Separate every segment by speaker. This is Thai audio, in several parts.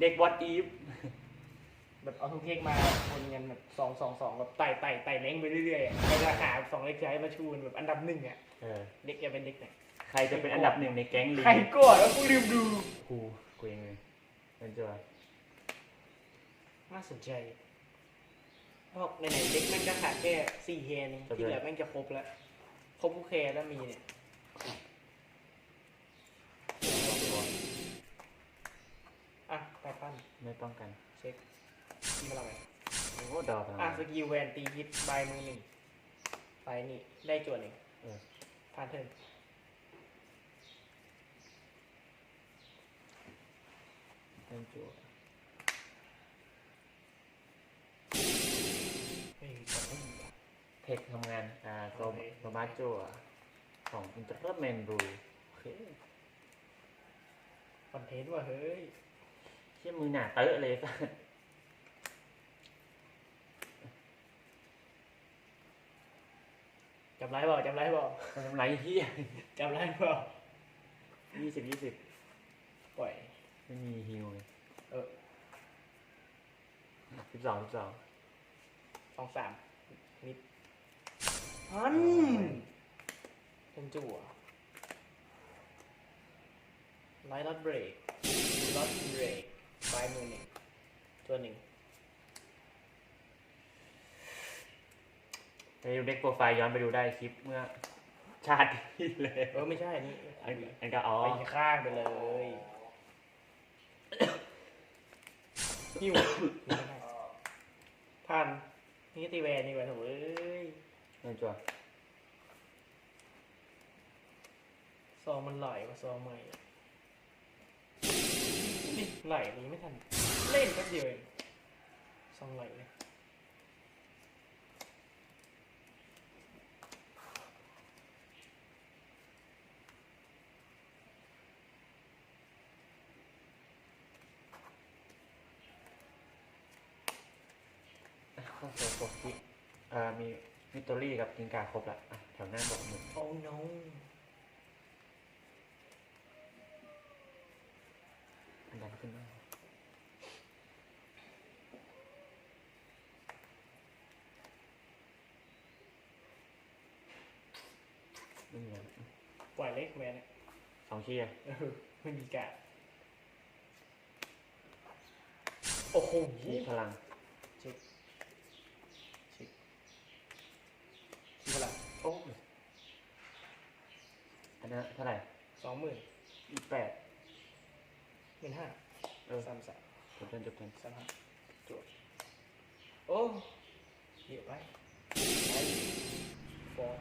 Speaker 1: เด็กวอตอีฟ
Speaker 2: แบบเอาทุกเทคมาคนกันแบบสองสองสองแบบไต่ไต่ไต่แรงไปเรื่อยๆอะในราคาสองเล็กใช้มาชูนแบบอันดับหนึ่งอะ
Speaker 1: เออ
Speaker 2: เด็กจะเป็นเด็กไหน
Speaker 1: ใครจะเป็นอันดับหนึ่งในแก๊งลิง
Speaker 2: ใครก่อนแล้วกูลืมดู
Speaker 1: กูกูเองเลยเป็นจัว
Speaker 2: น่าสนใจเพราะในไหนๆเด็กแม่งจะขาดแค่สี่แคร์นี่ที่เหลือแม่งจะครบแล้วครบทุกแคร์แล้วมีเนี่ยอะแปดพัน
Speaker 1: ไม่ป้องกัน
Speaker 2: เช็คที่มาเราไป
Speaker 1: โอ้ดอกพลัง
Speaker 2: อะสกิลแวนตีฮิตใบมือหนึ่งไปนี่ได้จวนหนึ่ง
Speaker 1: เออ
Speaker 2: ผ่านเทิร์น
Speaker 1: เป็นจัว
Speaker 2: เฮ้ยจะไม่มีอะ
Speaker 1: เทคทำงาน อ่าโซ
Speaker 2: โอเค
Speaker 1: โซมาจัวของอินเตอร์แมนบูโอเค
Speaker 2: คอนเทนต์ว่ะเฮ้ย
Speaker 1: เชี่ยมือหนาเตอะเลยสัส
Speaker 2: จำไรบ่จำไรบ่
Speaker 1: ทำไรเฮีย
Speaker 2: จำไรบ่
Speaker 1: ยี่สิบยี่สิบ
Speaker 2: ปล่อย
Speaker 1: ไม่มีฮิวเลย
Speaker 2: เออ
Speaker 1: สิบสองสิบสอง
Speaker 2: สองสามนิดฮันเป็นจั่วไลท์ลอดเบรกลอดเบรก ใบมือหนึ่งตัวหนึ่ง
Speaker 1: ไปดูเด็กโปรไฟล์ย้อนไปดูได้คลิปเมื่อ ชาติที่แล้ว
Speaker 2: เออไม่ใช่อันนี้
Speaker 1: อันอันก็อ๋อ
Speaker 2: ไปข้างไปเลยหิวไม่ได้ผ่านนี่ตีแวนนี่กว่าโถ่เอ้ย
Speaker 1: เป็นจัว
Speaker 2: ซองมันไหลกว่าซองใหม่อะนี่ ไหลนี้ไม่ทัน เล่นแป๊บเดียวเองซองไหลเลย
Speaker 1: ข้อโซโฟกิเอ่อมีมิตอรี่กับกิงกาครบละอะแถวหน้าบอกหนึ่ง
Speaker 2: โอ้ no
Speaker 1: อันดัน ขึ้นมาไม่มีอะไร
Speaker 2: ปล่อยเล็กแวนอะ
Speaker 1: สองชี้อะ
Speaker 2: เออไม่มีการดโอ้โห
Speaker 1: ชี้พลัง
Speaker 2: เช็คเช็คที่เท่าไหร่
Speaker 1: โอ้ยอันนั้นเท่าไหร่
Speaker 2: สองหมื่น
Speaker 1: อีกแปด
Speaker 2: หมื่นห้า
Speaker 1: เออ
Speaker 2: สามสาม
Speaker 1: จบเทินจบเทิน
Speaker 2: สามห้าจวดโอ้เยอะไปไปฟอร์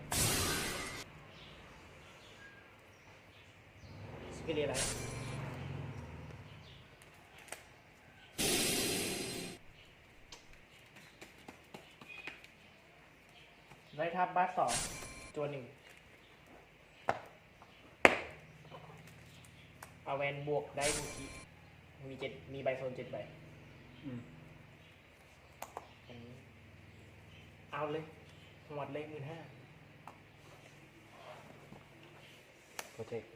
Speaker 2: สกิลอะไรไล่ทับบัสสองตัวหนึ่งเอาแวนบวกได้บุคี มีเจ็ดมีใบโซนเจ็ดใบ
Speaker 1: อืม
Speaker 2: อันนี้เอาเลยหมดเลยหมื่นห้า
Speaker 1: โปรเจกต์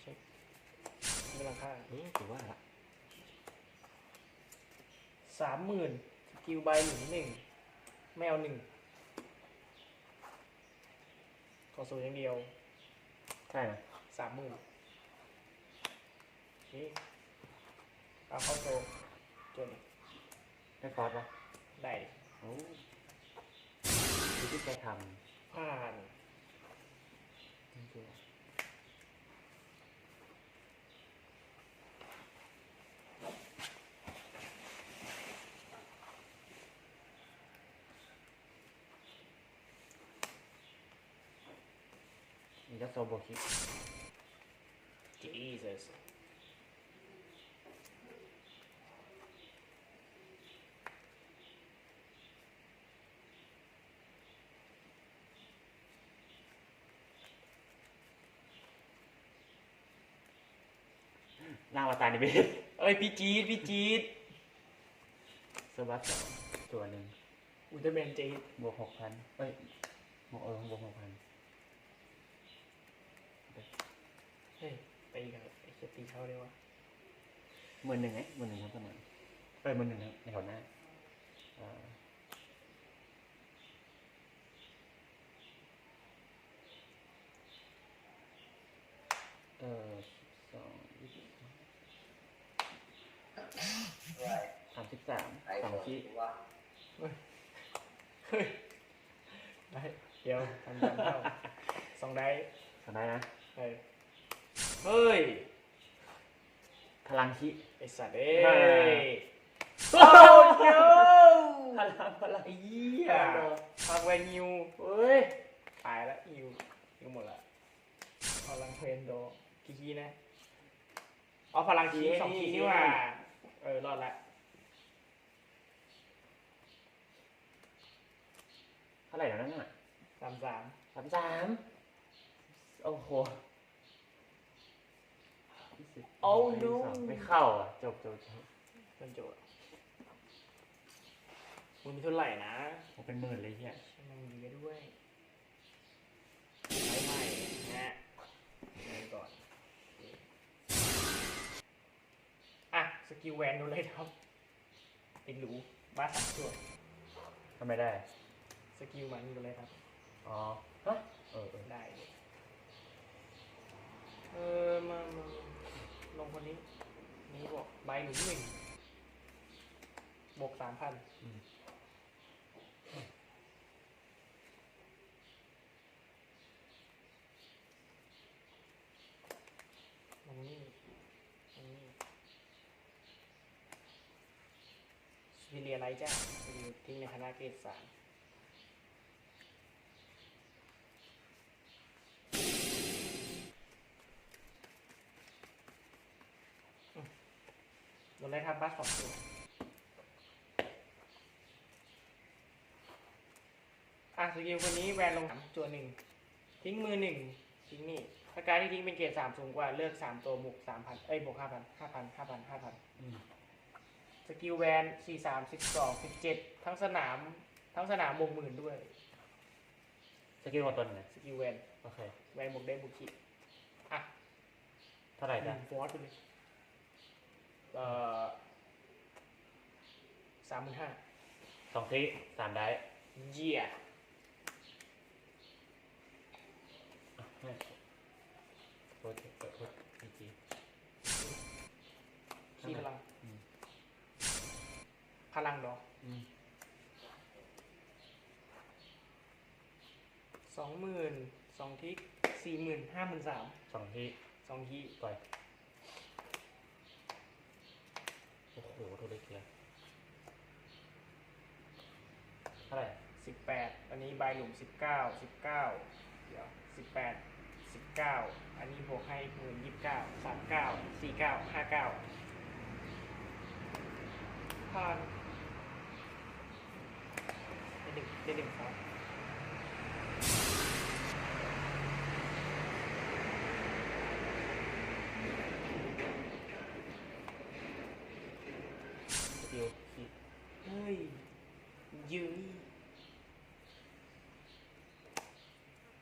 Speaker 2: เช็คไม่ราคา
Speaker 1: เออถือว่าละ
Speaker 2: สามหมื่นสกิลใบหนึ่งหนึ่งไม่เอาหนึ่งขอสูอย่างเดียว
Speaker 1: ใช่ไหม
Speaker 2: สามหมื่นนี่ เอาเข้าโซจน
Speaker 1: ได้ฟอสปะ
Speaker 2: ได้
Speaker 1: โอ้ดูที่แกท
Speaker 2: ผ่านำ
Speaker 1: นี่คือนี่ก็โซโบคิ
Speaker 2: Jesus
Speaker 1: ร่างวาตานิเบศ
Speaker 2: เอ้ยพี่จี๊ดพี่จี๊ด
Speaker 1: สวัสดสองตัวหนึ่ง
Speaker 2: อุลตร้าแมนจี๊ด
Speaker 1: บวกหกพันเอ้ยบวกเออบวกหกพัน
Speaker 2: เฮ้ยตีกันไอ้เหี้ยตีเขาเลยวะ
Speaker 1: หมื่นหนึ่งไงหมื่นหนึ่งครับประมาณเออหมื่นหนึ่งครับในแถวหน้าอ่าเออสองยี่สิบ สามสิบสามสองที่
Speaker 2: เฮ้ยได้เดี๋ยวทำยันเข้าสองได้
Speaker 1: ทำได้นะ
Speaker 2: เฮ้ยเฮ้ย
Speaker 1: พลังคิ
Speaker 2: ไอสัตว์เอ้
Speaker 1: อ่า
Speaker 2: ยโอ้โย
Speaker 1: พลังพลัง
Speaker 2: ไอ้เหี้ยฟังแวนิว
Speaker 1: เฮ้ย
Speaker 2: ตายแล้วอิวอิวหมดละพลังเพนโดกี่คีย์นะเอาพลังคีย์สองคีย์นี่ว่าเออรอดละ
Speaker 1: เท่าไหร่แล้วนั่นน่ะ
Speaker 2: สามสาม
Speaker 1: สามสามโอ้โหยี่สิบ
Speaker 2: โอ้
Speaker 1: ยี่สิ
Speaker 2: no
Speaker 1: บสองไม่เข้าอะ จบจบจบ
Speaker 2: เป็นโจทย์มึงมีเท่าไหร่นะ
Speaker 1: ผมเป็นหมื่นเลยเฮีย
Speaker 2: มันมีเยอะด้วยใช้ใหม่นะใช้ก่อนอะ ส กิลแวนดูเลยครับติดหรูบ้าสามตัว
Speaker 1: ทำไมได้
Speaker 2: สกิลมันดูเลยครับ
Speaker 1: อ๋อ ฮะ เออเออ
Speaker 2: ได้เลยเออมามาลงคนนี้ นี้บอกใบหลุมหนึ่งบวกสามพัน
Speaker 1: อืม
Speaker 2: ลงนี่ลงนี่ รียไลท์จ้าเลียทิ้งในคณะเกตสามอืมลงได้ครับบัสสองตัวอะสกิลคนนี้แวนลงสามตัวหนึ่งทิ้งมือหนึ่งทิ้งนี่ถ้าการที่ทิ้งเป็นเกรดสามสูงกว่าเลือกสามตัวบวกสามพันเอ้ยบวกห้าพันห้าพันห้าพันห้าพัน
Speaker 1: อืม
Speaker 2: กิลแวนสี่สามสิบสองสิบเจ็ดทั้งสนาม ทั้งสนามบวกหมื่นด้วย
Speaker 1: สกิลของตัวไหน
Speaker 2: สกิลแวน
Speaker 1: โอเค
Speaker 2: แวนบวกได้บวกขีดอะ
Speaker 1: เท่าไหร่
Speaker 2: ห
Speaker 1: จ้ะ
Speaker 2: นึ่งฟอร์สไปเลยเอ่อสามหมื่นห้า
Speaker 1: สองทีสามได้
Speaker 2: เยี่ย
Speaker 1: อะให้โทษโทษโทษอีกที
Speaker 2: ขี้พลัง
Speaker 1: อืม
Speaker 2: พลังดอก
Speaker 1: อืม
Speaker 2: สองหมื่นสองทิกสี่หมื่นห้าหมื่นสาม
Speaker 1: สองที
Speaker 2: สองที
Speaker 1: ปล่อยโอ้โหโทษเลยเกียร์เท่าไหร่
Speaker 2: สิบแปดอันนี้ใบหลุมสิบเก้าสิบเก้าเดี๋ยวสิบแปดสิบเก้าอันนี้บวกให้หมื่นยี่สิบเก้าสามเก้าสี่เก้าห้าเก้าผ่านได้ หนึ่งได้หนึ่งครับ
Speaker 1: สกิลคิ
Speaker 2: เฮ้ยยืน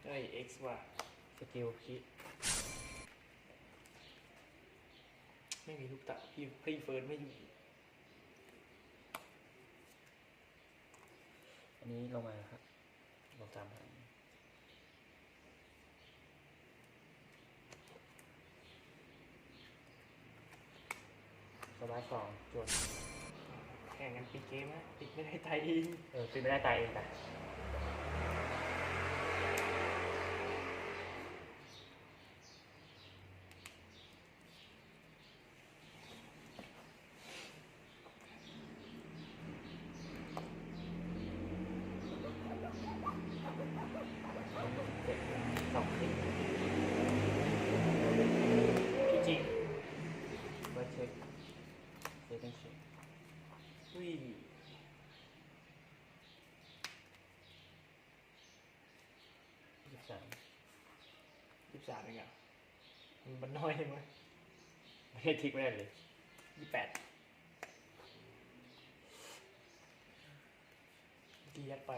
Speaker 2: เฮ้ย X ว่ะ
Speaker 1: สกิลคิ
Speaker 2: ไม่มีลูกตาพี่พี่เฟิร์นไม่อยู่
Speaker 1: นนี้ลงมาครับลงตามพันสบายสองจวน
Speaker 2: แข่งกันปิดเกมนะปิดไม่ได้ไทยเอง
Speaker 1: เออตีไม่ได้ตายเองแต่สองที
Speaker 2: พี่จริง
Speaker 1: ไว้เช็คเช็คเป็นเช็ค
Speaker 2: อุ้ย
Speaker 1: ยี่สิบสาม
Speaker 2: ยี่ สิบสามเองอะมันบันน้อยใช่ไหม
Speaker 1: ไม่ได้ทิกไม่ได้เลย
Speaker 2: ยี่สิบแปดดียัดไป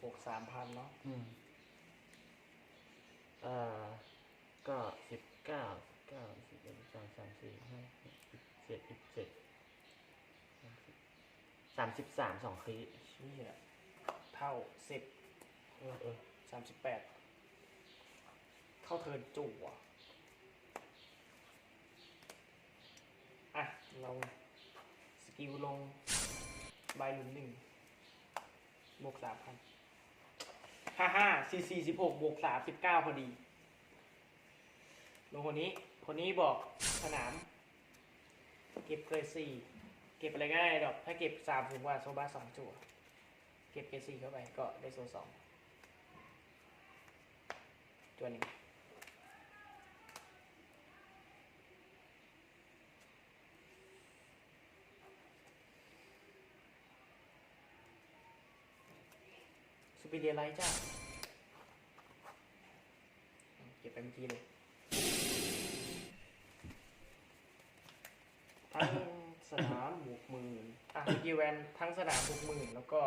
Speaker 2: บวกสามพันเนาะ
Speaker 1: อืมเอ่อก็สิบเก้าเก้าสิบเอ็ดสิบสองสามสี่ห้าหกสิบเจ็ดสิบแปสามสิบสามสองคลิ
Speaker 2: เชี่ยเท่าสิบ
Speaker 1: เออเออ
Speaker 2: สามสิบแปด เข้าเทินจู่อะอะเราสกิลลงใบหลุมหนึ่งบวกสามพันห้าห้าสี่สี่สิบหกบวกสามสิบเก้าพอดี ลงคนนี้ คนนี้บอกสนาม เก็บเกรดสี่เก็บอะไรก็ได้ดอก ถ้าเก็บสามถึงว่าโซบาสองจั่ว เก็บเกรดสี่เข้าไปก็ได้โซสองตัวหนึ่ง สปีดเดียไลท์จ้าเก็บไปเมื่อกี้เลยทั้งสนามบวกหมื่นอะกีแวนทั้งสนามบวกหมื่นแล้วก็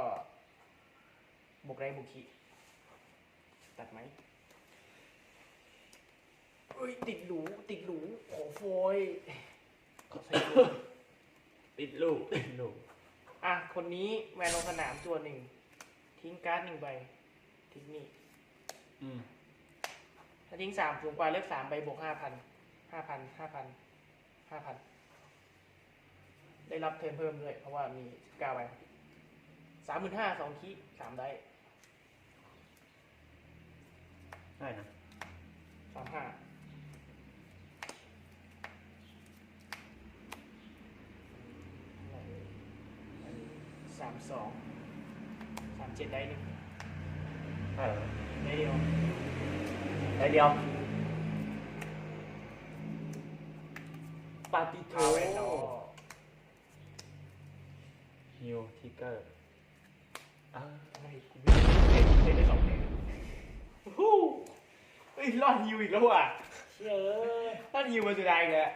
Speaker 2: บวกไรบวกขีตัดไหมเอ้ยติดหรูติดหรูขอโฟยขอใส่ตัว
Speaker 1: ติดลูกติดลูก
Speaker 2: อะคนนี้แวนลงสนามตัวหนึ่ง ทิ้งการ์ดหนึ่งใบ ทิ้งนี่
Speaker 1: อืม
Speaker 2: ถ้าทิ้งสามสูงกว่าเลือกสามใบบวกห้าพันห้าพันห้าพันห้าพันได้รับเทิร์นเพิ่มด้วย เพราะว่ามีเก้าใบสามหมื่นห้าสองคีสามได้
Speaker 1: ได้นะ
Speaker 2: สามห้าสามสองสาม เจ็ดได้หนึ่ง
Speaker 1: ได้เหรอ
Speaker 2: ได้เดียว
Speaker 1: ได้เดียวปาติโท
Speaker 2: ทาวเวนดอ
Speaker 1: ฮิวทิกเกอร์อ่า
Speaker 2: อะไรกูไม่ได้เล่นได้สองเพลงฮู้เฮ้ยรอดฮิวอีกแล้วว่ะ
Speaker 3: เชื่อ
Speaker 2: รอดฮิวมาสุดท้ายอีกแล้ว